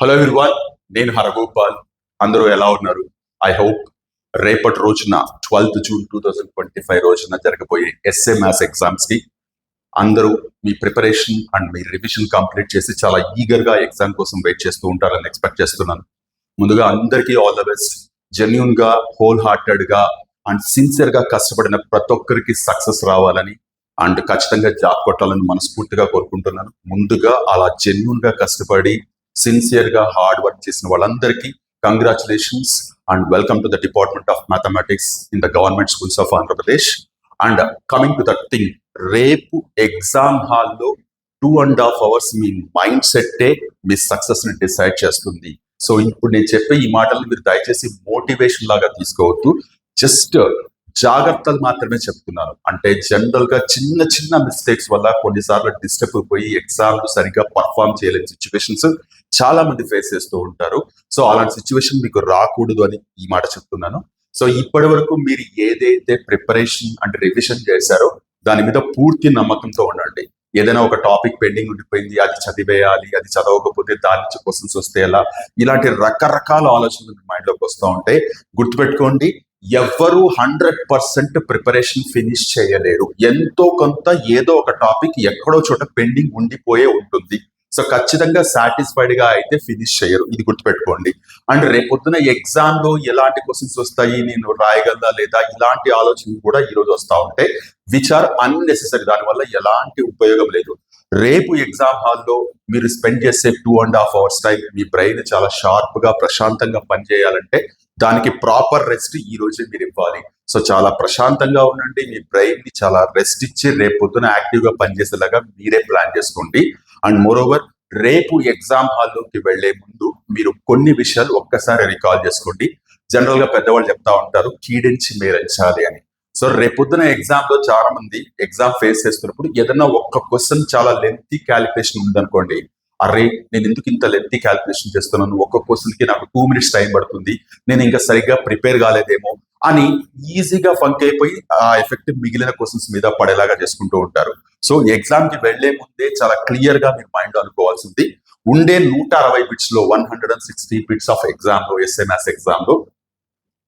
Hello everyone నేను హరగోపాల్. అందరూ ఎలా ఉన్నారు? ఐ హోప్ రేపటి రోజున twelfth June two thousand twenty five రోజున జరగబోయే ఎస్ఏ మ్యాథ్స్ ఎగ్జామ్స్కి అందరూ మీ ప్రిపరేషన్ అండ్ మీ రివిజన్ కంప్లీట్ చేసి చాలా ఈగర్గా ఎగ్జామ్ కోసం వెయిట్ చేస్తూ ఉంటారని ఎక్స్పెక్ట్ చేస్తున్నాను. ముందుగా అందరికీ ఆల్ ద బెస్ట్ జెన్యున్గా హోల్ హార్టెడ్గా అండ్ సిన్సియర్గా కష్టపడిన ప్రతి ఒక్కరికి సక్సెస్ రావాలని అండ్ ఖచ్చితంగా జాబ్ కొట్టాలని మనస్ఫూర్తిగా కోరుకుంటున్నాను. ముందుగా అలా జెన్యున్గా కష్టపడి సిన్సియర్గా హార్డ్ వర్క్ చేసిన వాళ్ళందరికీ congratulations and welcome to the department of mathematics in the government schools of Andhra Pradesh and coming to that thing రేపు ఎగ్జామ్ హాల్లో టూ అండ్ హాఫ్ అవర్స్ మీ మైండ్ సెట్టే మీ సక్సెస్ని డిసైడ్ చేస్తుంది. సో ఇప్పుడు నేను చెప్పే ఈ మాటలు మీరు దయచేసి మోటివేషన్ లాగా తీసుకోవద్దు. జస్ట్ జాగ్రత్తలు మాత్రమే చెప్తున్నాను. అంటే జనరల్గా చిన్న చిన్న మిస్టేక్స్ వల్ల కొన్నిసార్లు డిస్టర్బ్ అయిపోయి ఎగ్జామ్ సరిగ్గా పర్ఫామ్ చేయలేని సిచ్యువేషన్స్ చాలా మంది ఫేస్ చేస్తూ ఉంటారు. సో అలాంటి సిచ్యువేషన్ మీకు రాకూడదు అని ఈ మాట చెప్తున్నాను. సో ఇప్పటి వరకు మీరు ఏదైతే ప్రిపరేషన్ అంటే రివిజన్ చేశారో దాని మీద పూర్తి నమ్మకంతో ఉండండి. ఏదైనా ఒక టాపిక్ పెండింగ్ ఉండిపోయింది అది చదివేయాలి అది చదవకపోతే దాని నుంచి క్వశ్చన్స్ వస్తే ఎలా? ఇలాంటి రకరకాల ఆలోచనలు మీ మైండ్లోకి వస్తూ ఉంటాయి గుర్తుపెట్టుకోండి ఎవ్వరు హండ్రెడ్ పర్సెంట్ ప్రిపరేషన్ ఫినిష్ చేయలేరు. ఎంతో కొంత ఏదో ఒక టాపిక్ ఎక్కడో చోట పెండింగ్ ఉండిపోయే ఉంటుంది. సో ఖచ్చితంగా సాటిస్ఫైడ్గా అయితే ఫినిష్ చేయరు. ఇది గుర్తుపెట్టుకోండి. అండ్ రేపొద్దున ఎగ్జామ్లో ఎలాంటి క్వశ్చన్స్ వస్తాయి నేను రాయగలదా లేదా ఇలాంటి ఆలోచనలు కూడా ఈ రోజు వస్తూ ఉంటాయి విచ్ ఆర్ అన్నెసెసరీ దానివల్ల ఎలాంటి ఉపయోగం లేదు. రేపు ఎగ్జామ్ హాల్లో మీరు స్పెండ్ చేసే two and half hours time me brain చాలా షార్ప్గా ప్రశాంతంగా పనిచేయాలంటే దానికి ప్రాపర్ రెస్ట్ ఈ రోజే మీరు ఇవ్వాలి. సో చాలా ప్రశాంతంగా ఉండండి మీ బ్రెయిన్ని చాలా రెస్ట్ ఇచ్చి రేపు పొద్దున యాక్టివ్గా పనిచేసేలాగా మీరే ప్లాన్ చేసుకోండి. అండ్ మోర్ ఓవర్ రేపు ఎగ్జామ్ హాల్లోకి వెళ్ళే ముందు మీరు కొన్ని విషయాలు ఒక్కసారి రికాల్ చేసుకోండి. జనరల్గా పెద్దవాళ్ళు చెప్తా ఉంటారు కీడించి మేరించాలి అని. సో రేపొద్దున ఎగ్జామ్లో చాలా మంది ఎగ్జామ్ ఫేస్ చేస్తున్నప్పుడు ఏదైనా ఒక్క క్వశ్చన్ చాలా లెంతీ క్యాలిక్యులేషన్ ఉందనుకోండి అరే నేను ఎందుకు ఇంత లెంతీ క్యాలిక్యులేషన్ చేస్తున్నాను? ఒక్క క్వశ్చన్కి నాకు టూ మినిట్స్ టైం పడుతుంది. నేను ఇంకా సరిగ్గా ప్రిపేర్ కాలేదేమో అని ఈజీగా ఫంక్ అయిపోయి ఆ ఎఫెక్ట్ మిగిలిన క్వశ్చన్స్ మీద పడేలాగా చేసుకుంటూ ఉంటారు. సో ఎగ్జామ్కి వెళ్ళే ముందే చాలా క్లియర్గా మీరు మైండ్ అనుకోవాల్సింది ఉండే నూట అరవై బిట్స్లో one hundred and sixty bits of ఎగ్జామ్లో ఎస్ఎంఎస్ ఎగ్జామ్లో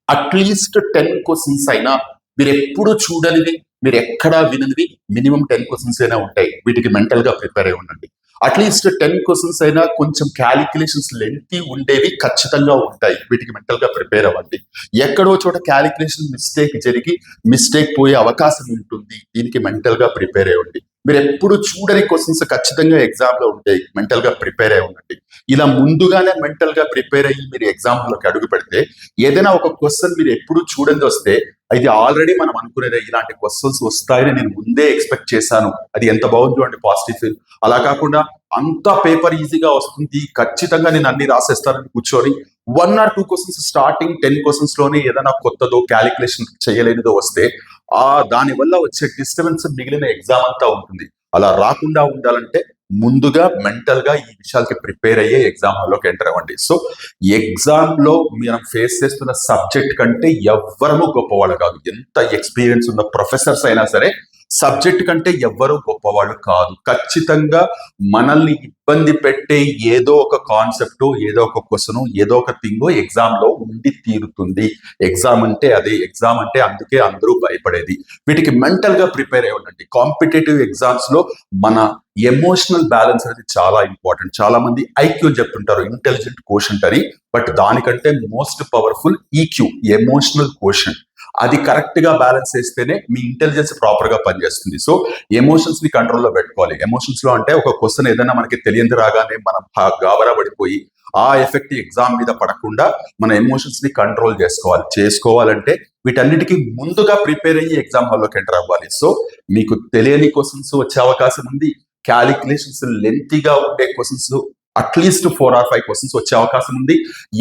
అట్లీస్ట్ టెన్ క్వశ్చన్స్ అయినా మీరు ఎప్పుడు చూడనివి మీరు ఎక్కడా విననివి మినిమం టెన్ క్వశ్చన్స్ అయినా ఉంటాయి. వీటికి మెంటల్గా ప్రిపేర్ అయి ఉండండి. అట్లీస్ట్ టెన్ క్వశ్చన్స్ అయినా కొంచెం క్యాలిక్యులేషన్స్ లెంతి ఉండేవి ఖచ్చితంగా ఉంటాయి. వీటికి మెంటల్గా ప్రిపేర్ అవ్వండి. ఎక్కడో చోట క్యాలిక్యులేషన్ మిస్టేక్ జరిగి మిస్టేక్ పోయే అవకాశం ఉంటుంది. దీనికి మెంటల్గా ప్రిపేర్ అవ్వండి మీరు ఎప్పుడు చూడని క్వశ్చన్స్ ఖచ్చితంగా ఎగ్జామ్లో ఉంటాయి. మెంటల్గా ప్రిపేర్ అయి ఉండండి. ఇలా ముందుగానే మెంటల్గా ప్రిపేర్ అయ్యి మీరు ఎగ్జామ్లోకి అడుగు పెడితే ఏదైనా ఒక క్వశ్చన్ మీరు ఎప్పుడు చూడండి వస్తే ఇది ఆల్రెడీ మనం అనుకునేది ఇలాంటి క్వశ్చన్స్ వస్తాయని నేను ముందే ఎక్స్పెక్ట్ చేశాను. అది ఎంత బాగుంది చూడండి పాజిటివ్ ఫీల్ అలా కాకుండా అంత పేపర్ ఈజీగా వస్తుంది. ఖచ్చితంగా నేను అన్ని రాసేస్తానని కూర్చొని one or two questions starting ten క్వశ్చన్స్లోనే ఏదైనా కొత్తదో క్యాలిక్యులేషన్ చేయలేనిదో వస్తే ఆ దాని వల్ల వచ్చే డిస్టర్బెన్స్ మిగిలిన ఎగ్జామ్ అంతా ఉంటుంది. అలా రాకుండా ఉండాలంటే ముందుగా మెంటల్గా ఈ విషయాలకి ప్రిపేర్ అయ్యే ఎగ్జామ్ హాల్లోకి ఎంటర్ అవ్వండి. సో ఎగ్జామ్లో మనం ఫేస్ చేస్తున్న సబ్జెక్ట్ కంటే ఎవ్వరము గొప్పవాళ్ళు కాదు. ఎంత ఎక్స్పీరియన్స్ ఉన్న ప్రొఫెసర్స్ అయినా సరే సబ్జెక్ట్ కంటే ఎవ్వరూ గొప్పవాళ్ళు కాదు. ఖచ్చితంగా మనల్ని ఇబ్బంది పెట్టే ఏదో ఒక కాన్సెప్ట్ ఏదో ఒక క్వశ్చన్ ఏదో ఒక థింగ్ ఎగ్జామ్లో ఉండి తీరుతుంది. ఎగ్జామ్ అంటే అదే. ఎగ్జామ్ అంటే అందుకే అందరూ భయపడేది. వీటికి మెంటల్గా ప్రిపేర్ అయ్యి ఉండండి. కాంపిటేటివ్ ఎగ్జామ్స్లో మన ఎమోషనల్ బ్యాలెన్స్ అనేది చాలా ఇంపార్టెంట్. చాలా మంది ఐక్యూ చెప్తుంటారు. ఇంటెలిజెంట్ కోషన్ అని. బట్ దానికంటే most powerful EQ emotional quotient అది కరెక్ట్గా బ్యాలెన్స్ చేస్తేనే మీ ఇంటెలిజెన్స్ ప్రాపర్గా పనిచేస్తుంది. సో ఎమోషన్స్ని కంట్రోల్లో పెట్టుకోవాలి. ఎమోషన్స్లో అంటే ఒక క్వశ్చన్ ఏదైనా మనకి తెలియదు రాగానే మనం గాబరా పడిపోయి ఆ ఎఫెక్ట్ ఎగ్జామ్ మీద పడకుండా మన ఎమోషన్స్ని కంట్రోల్ చేసుకోవాలి. చేసుకోవాలంటే వీటన్నిటికీ ముందుగా ప్రిపేర్ అయ్యి ఎగ్జామ్ హాల్లోకి ఎంటర్ అవ్వాలి. సో మీకు తెలియని క్వశ్చన్స్ వచ్చే అవకాశం ఉంది. క్యాలిక్యులేషన్స్ లెంతీగా ఉండే questions at least four or five questions వచ్చే అవకాశం ఉంది.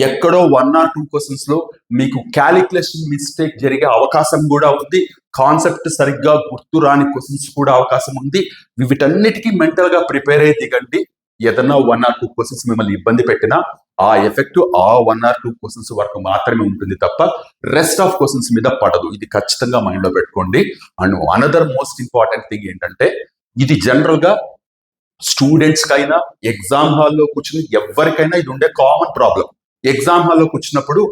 ఎక్కడో వన్ ఆర్ టూ క్వశ్చన్స్లో మీకు క్యాలిక్యులేషన్ మిస్టేక్ జరిగే అవకాశం కూడా ఉంది. కాన్సెప్ట్ సరిగ్గా గుర్తు రాని క్వశ్చన్స్ కూడా అవకాశం ఉంది. వీటన్నిటికీ మెంటల్గా ప్రిపేర్ అయ్యి దిగండి. ఏదన్నా వన్ ఆర్ టూ క్వశ్చన్స్ మిమ్మల్ని ఇబ్బంది పెట్టినా ఆ ఎఫెక్ట్ ఆ వన్ ఆర్ టూ క్వశ్చన్స్ వరకు మాత్రమే ఉంటుంది తప్ప రెస్ట్ ఆఫ్ క్వశ్చన్స్ మీద పడదు. ఇది ఖచ్చితంగా మైండ్లో పెట్టుకోండి. And another most important thing ఏంటంటే ఇది జనరల్గా స్టూడెంట్స్ కైనా ఎగ్జామ్ హాల్లో కూర్చుని ఎవరికైనా ఇది ఉండే కామన్ ప్రాబ్లం ఎగ్జామ్ హాల్లో కూర్చున్నప్పుడు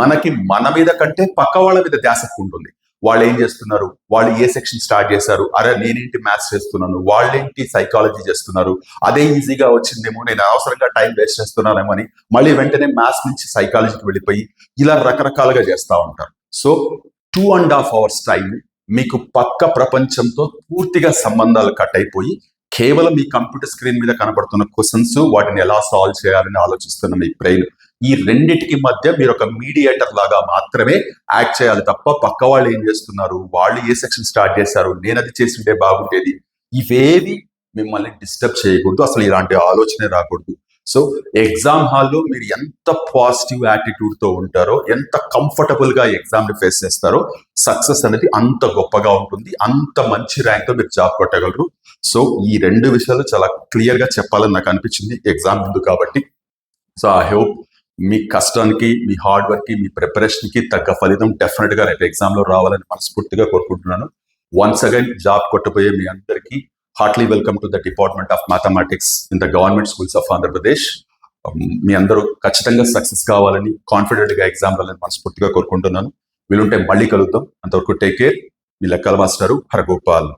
మనకి మన మీద కంటే పక్క వాళ్ళ మీద ధ్యాస ఉంటుంది. వాళ్ళు ఏం చేస్తున్నారు? వాళ్ళు ఏ సెక్షన్ స్టార్ట్ చేశారు? అరే నేనేంటి మ్యాథ్స్ చేస్తున్నాను? వాళ్ళేంటి సైకాలజీ చేస్తున్నారు? అదే ఈజీగా వచ్చిందేమో నేను అవసరంగా టైం వేస్ట్ చేస్తున్నానేమో అని మళ్ళీ వెంటనే మ్యాథ్స్ నుంచి సైకాలజీకి వెళ్ళిపోయి ఇలా రకరకాలుగా చేస్తూ ఉంటారు. So two and half hours time మీకు పక్క ప్రపంచంతో పూర్తిగా సంబంధాలు కట్ అయిపోయి కేవలం మీ కంప్యూటర్ స్క్రీన్ మీద కనబడుతున్న క్వశ్చన్స్ వాటిని ఎలా సాల్వ్ చేయాలని ఆలోచిస్తున్న మీ బ్రెయిన్. ఈ రెండిటికి మధ్య మీరు ఒక మీడియేటర్ లాగా మాత్రమే యాక్ట్ చేయాలి తప్ప పక్క వాళ్ళు ఏం చేస్తున్నారు? వాళ్ళు ఏ సెక్షన్ స్టార్ట్ చేశారు? నేను అది చేసింటే బాగుండేది. ఇవేవి మిమ్మల్ని డిస్టర్బ్ చేయకూడదు. అసలు ఇలాంటి ఆలోచనే రాకూడదు. సో ఎగ్జామ్ హాల్లో మీరు ఎంత పాజిటివ్ యాటిట్యూడ్తో ఉంటారో ఎంత కంఫర్టబుల్గా ఎగ్జామ్ని ఫేస్ చేస్తారో సక్సెస్ అనేది అంత గొప్పగా ఉంటుంది అంత మంచి ర్యాంక్తో మీరు జాబ్ కొట్టగలరు. సో ఈ రెండు విషయాలు చాలా క్లియర్గా చెప్పాలని నాకు అనిపించింది ఎగ్జామ్ ముందు కాబట్టి. సో ఐ హోప్ మీ కష్టానికి మీ హార్డ్ వర్క్కి మీ ప్రిపరేషన్కి తగ్గ ఫలితం డెఫినెట్గా రేపు ఎగ్జామ్లో రావాలని మనస్ఫూర్తిగా కోరుకుంటున్నాను. వన్స్ అగైన్ జాబ్ కొట్టబోయే మీ అందరికీ heartly welcome to the department of mathematics in the government schools of Andhra Pradesh మీ అందరూ ఖచ్చితంగా సక్సెస్ కావాలని కాన్ఫిడెంట్గా ఎగ్జామ్ రాలని మనస్ఫూర్తిగా కోరుకుంటున్నాను. వీలుంటే మళ్ళీ కలుగుతాం అంతవరకు టేక్ కేర్ మీ లెక్కల మాస్టారు హరగోపాల్.